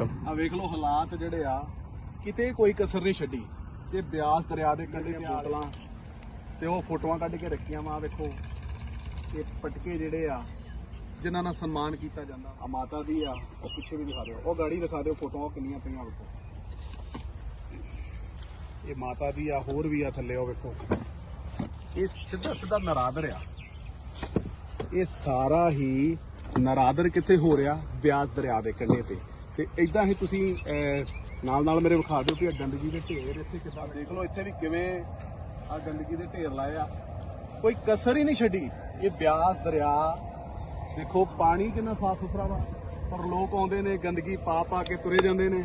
ਆ ਵੇਖ ਲਓ ਹਾਲਾਤ ਜਿਹੜੇ ਆ ਕਿਤੇ ਕੋਈ ਕਸਰ ਨਹੀਂ ਛੱਡੀ। ਤੇ ਬਿਆਸ ਦਰਿਆ ਦੇ ਕੰਢੇ ਦੀਆਂ ਬੋਤਲਾਂ ਤੇ ਉਹ ਫੋਟੋਆਂ ਕੱਢ ਕੇ ਰੱਖੀਆਂ ਵਾ ਵੇਖੋ। ਇਹ ਪਟਕੇ ਜਿਹੜੇ ਆ ਜਿਨ੍ਹਾਂ ਨਾਲ ਸਨਮਾਨ ਕੀਤਾ ਜਾਂਦਾ। ਆ ਮਾਤਾ ਦੀ ਆ ਉਹ ਪਿੱਛੇ ਵੀ ਦਿਖਾ ਦਿਓ। ਉਹ ਗਾੜੀ ਦਿਖਾ ਦਿਓ ਫੋਟੋਆਂ ਕਿੰਨੀਆਂ ਪਈਆਂ ਵੇਖੋ। ਇਹ ਮਾਤਾ ਦੀ ਆ ਹੋਰ ਵੀ ਆ ਥੱਲੇ ਉਹ ਵੇਖੋ। ਇਹ ਸਿੱਧਾ ਸਿੱਧਾ ਨਰਾਦਰ ਆ। ਇਹ ਸਾਰਾ ਹੀ ਨਰਾਦਰ ਕਿੱਥੇ ਹੋ ਰਿਹਾ? ਬਿਆਸ ਦਰਿਆ ਦੇ ਕੰਢੇ ਤੇ। ਤੇ ਇਦਾਂ ਹੀ ਤੁਸੀਂ ਨਾਲ ਨਾਲ ਮੇਰੇ ਵਿਖਾ ਦਿਓ ਕਿ ਗੰਦਗੀ ਦੇ ਢੇਰ ਇੱਥੇ ਕਿੱਦਾਂ ਦੇਖ ਲਓ, ਇੱਥੇ ਵੀ ਕਿਵੇਂ ਆ ਗੰਦਗੀ ਦੇ ਢੇਰ ਲਾਏ ਆ। ਕੋਈ ਕਸਰ ਹੀ ਨਹੀਂ ਛੱਡੀ। ਇਹ ਬਿਆਸ ਦਰਿਆ, ਦੇਖੋ, ਪਾਣੀ ਕਿੰਨਾ ਸਾਫ਼ ਸੁਥਰਾ ਵਾ, ਪਰ ਲੋਕ ਆਉਂਦੇ ਨੇ, ਗੰਦਗੀ ਪਾ ਪਾ ਕੇ ਤੁਰੇ ਜਾਂਦੇ ਨੇ।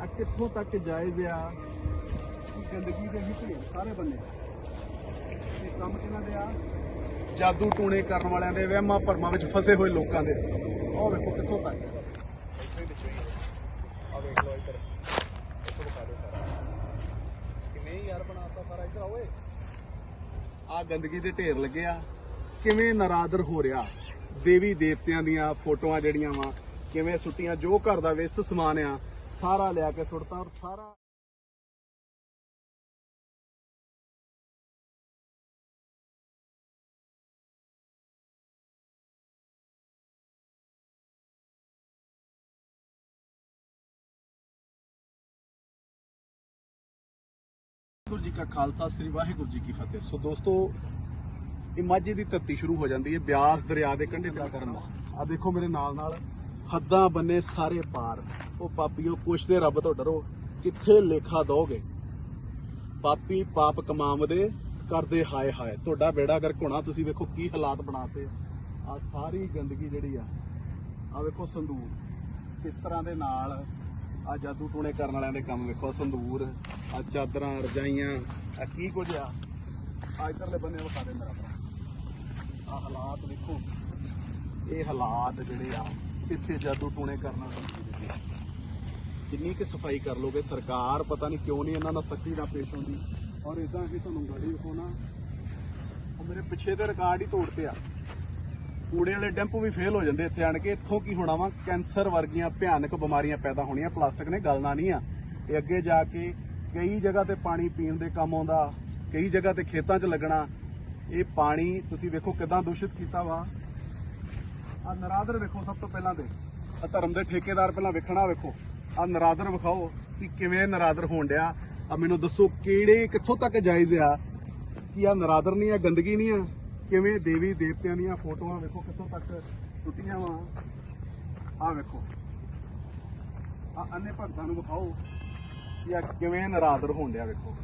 ਆ ਕਿੱਥੋਂ ਤੱਕ ਜਾਇਜ਼ ਆ ਗੰਦਗੀ ਦੇ ਹੀ ਢੇਰ ਸਾਰੇ ਬੰਨੇ? ਇਹ ਕੰਮ ਕਿਹਨਾਂ ਦੇ ਆ? ਜਾਦੂ ਟੂਣੇ ਕਰਨ ਵਾਲਿਆਂ ਦੇ ਵਹਿਮਾਂ ਭਰਮਾਂ ਵਿੱਚ ਫਸੇ ਹੋਏ ਲੋਕਾਂ ਦੇ। ਉਹ ਵੇਖੋ ਕਿੱਥੋਂ ਤੱਕ ਇੱਥੇ ਵਿੱਚ ਹੀ ਆ ਵੇਖ ਲਓ ਇੱਧਰ ਇੱਥੋਂ ਦਿਖਾ ਦਿਓ ਸਾਰਾ ਕਿਵੇਂ ਯਾਰ ਬਣਾਤਾ ਸਾਰਾ ਇੱਧਰ ਆਓ ਓਏ ਆ ਗੰਦਗੀ ਦੇ ਢੇਰ ਲੱਗਿਆ ਕਿਵੇਂ ਨਰਾਦਰ ਹੋ ਰਿਹਾ? ਦੇਵੀ ਦੇਵਤਿਆਂ ਦੀਆਂ ਫੋਟੋਆਂ ਜਿਹੜੀਆਂ ਵਾ, ਕਿਵੇਂ ਸੁੱਟੀਆਂ, ਜੋ ਘਰ ਦਾ ਵੇਸਟ ਸਮਾਨ ਆ, ਸਾਰਾ ਲਿਆ ਕੇ ਸੁੱਟਤਾ ਔਰ ਸਾਰਾ ਵਾਹਿਗੁਰੂ ਜੀ ਕਾ ਖਾਲਸਾ, ਸ੍ਰੀ ਵਾਹਿਗੁਰੂ ਜੀ ਕੀ ਫਤਿਹ। ਸੋ ਦੋਸਤੋ, ਇਹ ਮਾਝੇ ਦੀ ਧਰਤੀ ਸ਼ੁਰੂ ਹੋ ਜਾਂਦੀ ਹੈ ਬਿਆਸ ਦਰਿਆ ਦੇ ਕੰਢੇ ਤੇ ਕਰਨ ਦਾ ਆ ਦੇਖੋ ਮੇਰੇ ਨਾਲ ਨਾਲ ਹੱਦਾਂ ਬੰਨੇ ਸਾਰੇ ਪਾਰ। ਉਹ ਪਾਪੀਓ ਪੁੱਛਦੇ, ਰੱਬ ਤੋਂ ਡਰੋ, ਕਿੱਥੇ ਲੇਖਾ ਦੋਗੇ ਪਾਪੀ ਪਾਪ ਕਮਾਵਦੇ ਕਰਦੇ ਹਾਏ ਹਾਏ। ਤੁਹਾਡਾ ਬੇੜਾ ਅਗਰ ਘੁਣਾ, ਤੁਸੀਂ ਵੇਖੋ ਕੀ ਹਾਲਾਤ ਬਣਾਤੇ। ਆ ਸਾਰੀ ਗੰਦਗੀ ਜਿਹੜੀ ਆ ਆ ਵੇਖੋ ਸੰਦੂਰ। ਕਿਸ ਤਰ੍ਹਾਂ ਦੇ ਨਾਲ ਆ ਜਾਦੂ ਟੂਣੇ ਕਰਨ ਵਾਲਿਆਂ ਦੇ ਕੰਮ ਵੇਖੋ ਸੰਦੂਰ ਆ ਚਾਦਰਾਂ, ਰਜਾਈਆਂ, ਆ ਕੀ ਕੁਝ ਆ। ਆ ਇਧਰਲੇ ਬੰਨੇ ਵਿਖਾ ਦੇ ਮੇਰਾ ਭਰਾ। ਆ ਹਾਲਾਤ ਵੇਖੋ। ਇਹ ਹਾਲਾਤ ਜਿਹੜੇ ਆ, ਇੱਥੇ ਜਾਦੂ ਟੂਣੇ ਕਰਨ ਵਾਲੇ ਕਿੰਨੀ ਕਿ ਸਫ਼ਾਈ ਕਰ ਲੋਗੇ, ਸਰਕਾਰ ਪਤਾ ਨਹੀਂ ਕਿਉਂ ਨਹੀਂ ਇਹਨਾਂ ਨਾਲ ਸਖਤੀ ਨਾਲ ਪੇਸ਼ ਆਉਂਦੀ। ਔਰ ਇਦਾਂ ਕਿ ਤੁਹਾਨੂੰ ਗਾੜੀ ਵਿਖਾਉਣਾ, ਉਹ ਮੇਰੇ ਪਿੱਛੇ ਦੇ ਰਿਕਾਰਡ ਹੀ ਤੋੜਤੇ ਆ। ਕੂੜੇ ਵਾਲੇ ਡੈਂਪੋ ਵੀ ਫੇਲ ਹੋ ਜਾਂਦੇ ਇੱਥੇ ਆਣ ਕੇ। ਇੱਥੋਂ ਕੀ ਹੋਣਾ ਵਾ? ਕੈਂਸਰ ਵਰਗੀਆਂ ਭਿਆਨਕ ਬਿਮਾਰੀਆਂ ਪੈਦਾ ਹੋਣੀਆਂ। ਪਲਾਸਟਿਕ ਨੇ ਗਲਣਾ ਨਹੀਂ ਆ। ਇਹ ਅੱਗੇ ਜਾ ਕੇ ਕਈ ਜਗ੍ਹਾ ਤੇ ਪਾਣੀ ਪੀਣ ਦੇ ਕੰਮ ਆਉਂਦਾ, ਕਈ ਜਗ੍ਹਾ ਤੇ ਖੇਤਾਂ 'ਚ ਲੱਗਣਾ। ਇਹ ਪਾਣੀ ਤੁਸੀਂ ਵੇਖੋ ਕਿਦਾਂ ਦੂਸ਼ਿਤ ਕੀਤਾ ਵਾ। ਆ ਨਰਾਦਰ ਵੇਖੋ ਸਭ ਤੋਂ ਪਹਿਲਾਂ ਤੇ। ਆ ਧਰਮ ਦੇ ਠੇਕੇਦਾਰ ਪਹਿਲਾਂ ਵੇਖਣਾ ਵੇਖੋ। ਆ ਨਰਾਦਰ ਵਿਖਾਓ ਕਿ ਕਿਵੇਂ ਨਰਾਦਰ ਹੋਣ ਡਿਆ। ਆ ਮੈਨੂੰ ਦੱਸੋ ਕਿਹੜੇ, ਕਿੱਥੋਂ ਤੱਕ ਜਾਇਜ਼ ਆ ਕਿ ਆ ਨਰਾਦਰ ਨਹੀਂ ਆ, ਗੰਦਗੀ ਨਹੀਂ ਆ? ਕਿਵੇਂ ਦੇਵੀ ਦੇਵਤਿਆਂ ਦੀਆਂ ਫੋਟੋਆਂ ਵੇਖੋ, ਕਿੱਥੋਂ ਤੱਕ ਟੁੱਟੀਆਂ ਵਾ। ਆ ਵੇਖੋ। ਆ ਅੰਨੇ ਭਗਤਾਂ ਨੂੰ ਵਿਖਾਓ ਕਿ ਆ ਕਿਵੇਂ ਨਰਾਦਰ ਹੋਣ ਡਿਆ ਵੇਖੋ।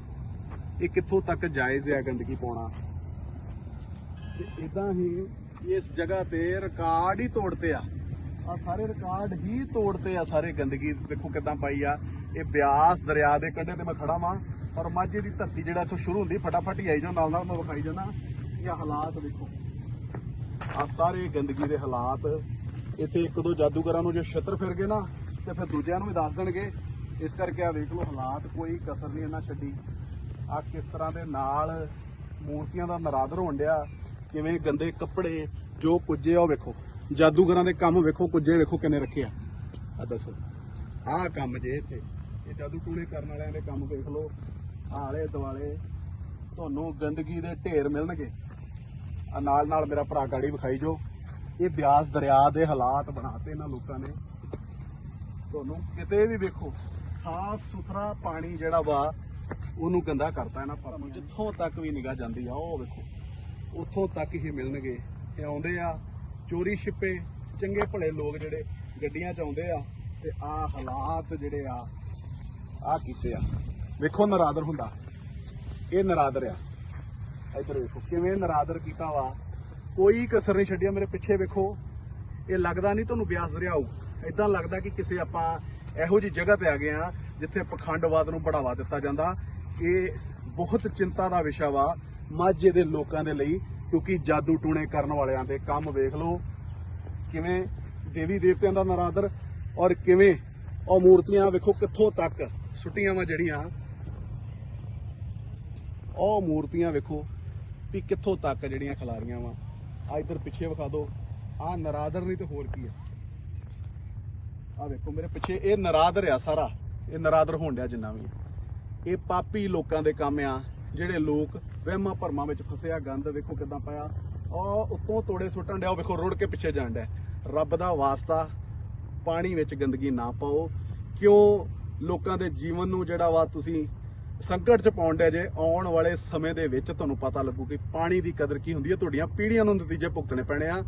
ਇਹ ਕਿੱਥੋਂ ਤੱਕ ਜਾਇਜ਼ ਆ ਗੰਦਗੀ ਪਾਉਣਾ। ਤੇ ਇਦਾਂ ਹੀ ਇਸ ਜਗ੍ਹਾ ਤੇ ਰਿਕਾਰਡ ਹੀ ਤੋੜਤੇ ਆ। ਆ ਸਾਰੇ ਰਿਕਾਰਡ ਹੀ ਤੋੜਤੇ ਆ ਸਾਰੇ ਗੰਦਗੀ। ਦੇਖੋ ਕਿਦਾਂ ਪਾਈ ਆ। ਇਹ ਬਿਆਸ ਦਰਿਆ ਦੇ ਕੰਢੇ ਤੇ ਮੈਂ ਖੜਾ ਵਾਂ। ਔਰ ਮਾਝੇ ਦੀ ਧਰਤੀ ਜਿਹੜਾ ਇੱਥੋਂ ਸ਼ੁਰੂ ਹੁੰਦੀ, ਫਟਾਫਟ ਹੀ ਆਈ ਜਾਓ ਨਾਲ ਨਾਲ ਮੈਂ ਵਿਖਾਈ ਜਾਣਾ ਇਹ ਹਾਲਾਤ ਦੇਖੋ। ਆ ਸਾਰੇ ਗੰਦਗੀ ਦੇ ਹਾਲਾਤ, ਇੱਥੇ ਇੱਕ ਦੋ ਜਾਦੂਗਰਾਂ ਨੂੰ ਜੇ ਛਤਰ ਫਿਰ ਗਏ ਨਾ, ਤੇ ਫਿਰ ਦੂਜਿਆਂ ਨੂੰ ਵੀ ਦੱਸ ਦੇਣਗੇ। ਇਸ ਕਰਕੇ ਆ ਵੇਖ ਲਓ ਹਾਲਾਤ, ਕੋਈ ਕਸਰ ਨਹੀਂ ਇਹਨਾਂ ਛੱਡੀ। ਆ ਕਿਸ ਤਰ੍ਹਾਂ ਦੇ ਨਾਲ ਮੂਰਤੀਆਂ ਦਾ ਨਰਾਦਰ ਹੋਣ ਡਿਆ, ਕਿਵੇਂ ਗੰਦੇ ਕੱਪੜੇ, ਜੋ ਕੁੱਜੇ ਆ ਉਹ ਵੇਖੋ। ਜਾਦੂਗਰਾਂ ਦੇ ਕੰਮ ਵੇਖੋ, ਕੁੱਜੇ ਵੇਖੋ ਕਿੰਨੇ ਰੱਖੇ ਆ। ਆ ਦੱਸੋ। ਆਹ ਕੰਮ ਜੇ ਇੱਥੇ, ਇਹ ਜਾਦੂ ਟੂਣੇ ਕਰਨ ਵਾਲਿਆਂ ਦੇ ਕੰਮ ਵੇਖ ਲਓ। ਆਲੇ ਦੁਆਲੇ ਤੁਹਾਨੂੰ ਗੰਦਗੀ ਦੇ ਢੇਰ ਮਿਲਣਗੇ। ਨਾਲ ਨਾਲ ਮੇਰਾ ਭਰਾ ਗਾੜੀ ਵਿਖਾਈ ਜੋ। ਇਹ ਬਿਆਸ ਦਰਿਆ ਦੇ ਹਾਲਾਤ ਬਣਾਤੇ ਇਹਨਾਂ ਲੋਕਾਂ ਨੇ। ਤੁਹਾਨੂੰ ਕਿਤੇ ਵੀ ਵੇਖੋ, ਸਾਫ਼ ਸੁਥਰਾ ਪਾਣੀ ਜਿਹੜਾ ਵਾ, ਉਹਨੂੰ ਗੰਦਾ ਕਰਤਾ ਇਹਨਾਂ ਪਰ ਜਿੱਥੋਂ ਤੱਕ ਵੀ ਨਿਗਾਹ ਜਾਂਦੀ ਆ, ਉਹ ਵੇਖੋ। ਉੱਥੋਂ ਤੱਕ ਹੀ ਮਿਲਣਗੇ। ਤੇ ਆਉਂਦੇ ਆ ਚੋਰੀ ਛਿਪੇ, ਚੰਗੇ ਭਲੇ ਲੋਕ ਜਿਹੜੇ ਗੱਡੀਆਂ 'ਚ ਆਉਂਦੇ ਆ, ਤੇ ਆ ਹਾਲਾਤ ਜਿਹੜੇ ਆ ਆ ਕੀਤੇ ਆ। ਵੇਖੋ ਨਰਾਦਰ ਹੁੰਦਾ। ਇਹ ਨਰਾਦਰ ਆ। ਇੱਧਰ ਵੇਖੋ ਕਿਵੇਂ ਨਰਾਦਰ ਕੀਤਾ ਵਾ। ਕੋਈ ਕਸਰ ਨਹੀਂ ਛੱਡਿਆ ਮੇਰੇ ਪਿੱਛੇ ਵੇਖੋ। ਇਹ ਲੱਗਦਾ ਨਹੀਂ ਤੁਹਾਨੂੰ ਬਿਆਸ ਦਰਿਆ ਆਊ ਇਦਾਂ ਲੱਗਦਾ ਕਿ ਕਿਸੇ ਆਪਾਂ ਇਹੋ ਜੀ ਜਗ੍ਹਾ ਤੇ ਆ ਗਏ ਆ, ਜਿੱਥੇ ਪਖੰਡਵਾਦ ਨੂੰ ਬੜਾਵਾ ਦਿੱਤਾ ਜਾਂਦਾ। ਇਹ ਬਹੁਤ ਚਿੰਤਾ ਦਾ ਵਿਸ਼ਾ ਵਾ ਮਾਝੇ ਦੇ ਲੋਕਾਂ ਦੇ ਲਈ, ਕਿਉਂਕਿ ਜਾਦੂ ਟੂਣੇ ਕਰਨ ਵਾਲਿਆਂ ਦੇ ਕੰਮ ਵੇਖ ਲਓ। ਕਿਵੇਂ ਦੇਵੀ ਦੇਵਤਿਆਂ ਦਾ ਨਰਾਦਰ ਔਰ ਕਿਵੇਂ ਉਹ ਮੂਰਤੀਆਂ ਵੇਖੋ ਕਿੱਥੋਂ ਤੱਕ ਸੁੱਟੀਆਂ ਵਾ ਜਿਹੜੀਆਂ। ਉਹ ਮੂਰਤੀਆਂ ਵੇਖੋ ਵੀ ਕਿੱਥੋਂ ਤੱਕ ਜਿਹੜੀਆਂ ਖਿਲਾਰੀਆਂ ਵਾ ਆ ਇਧਰ ਪਿੱਛੇ ਵਿਖਾ ਦਿਓ ਆ ਨਰਾਦਰ ਨਹੀਂ ਤੇ ਹੋਰ ਕੀ ਆ। ਆ ਵੇਖੋ ਮੇਰੇ ਪਿੱਛੇ, ਇਹ ਨਰਾਦਰ ਆ ਸਾਰਾ, ਇਹ ਨਰਾਦਰ ਹੋਣ ਡਿਆ ਜਿੰਨਾ ਵੀ ਇਹ ਪਾਪੀ ਲੋਕਾਂ ਦੇ ਕੰਮ ਆ, ਜਿਹੜੇ ਲੋਕ ਵਹਿਮਾਂ ਭਰਮਾਂ ਵਿੱਚ ਫਸਿਆ, ਗੰਦ ਵੇਖੋ ਕਿਦਾਂ ਪਿਆ ਉਹ ਉੱਤੋਂ ਤੋੜੇ ਸੁੱਟਣ ਡਿਆ, ਉਹ ਵੇਖੋ ਰੁੜ ਕੇ ਪਿੱਛੇ ਜਾਣ ਡਿਆ। ਰੱਬ ਦਾ ਵਾਸਤਾ, ਪਾਣੀ ਵਿੱਚ ਗੰਦਗੀ ਨਾ ਪਾਓ, ਕਿਉਂ ਲੋਕਾਂ ਦੇ ਜੀਵਨ ਨੂੰ ਜਿਹੜਾ ਵਾ ਤੁਸੀਂ ਸੰਕਟ ਚ ਪਾਉਣ ਡਿਆ ਜੇ, ਆਉਣ ਵਾਲੇ ਸਮੇਂ ਦੇ ਵਿੱਚ ਤੁਹਾਨੂੰ ਪਤਾ ਲੱਗੂ ਕਿ ਪਾਣੀ ਦੀ ਕਦਰ ਕੀ ਹੁੰਦੀ ਹੈ, ਤੁਹਾਡੀਆਂ ਪੀੜ੍ਹੀਆਂ ਨੂੰ ਨਤੀਜੇ ਭੁਗਤਣੇ ਪੈਣੇ ਆ।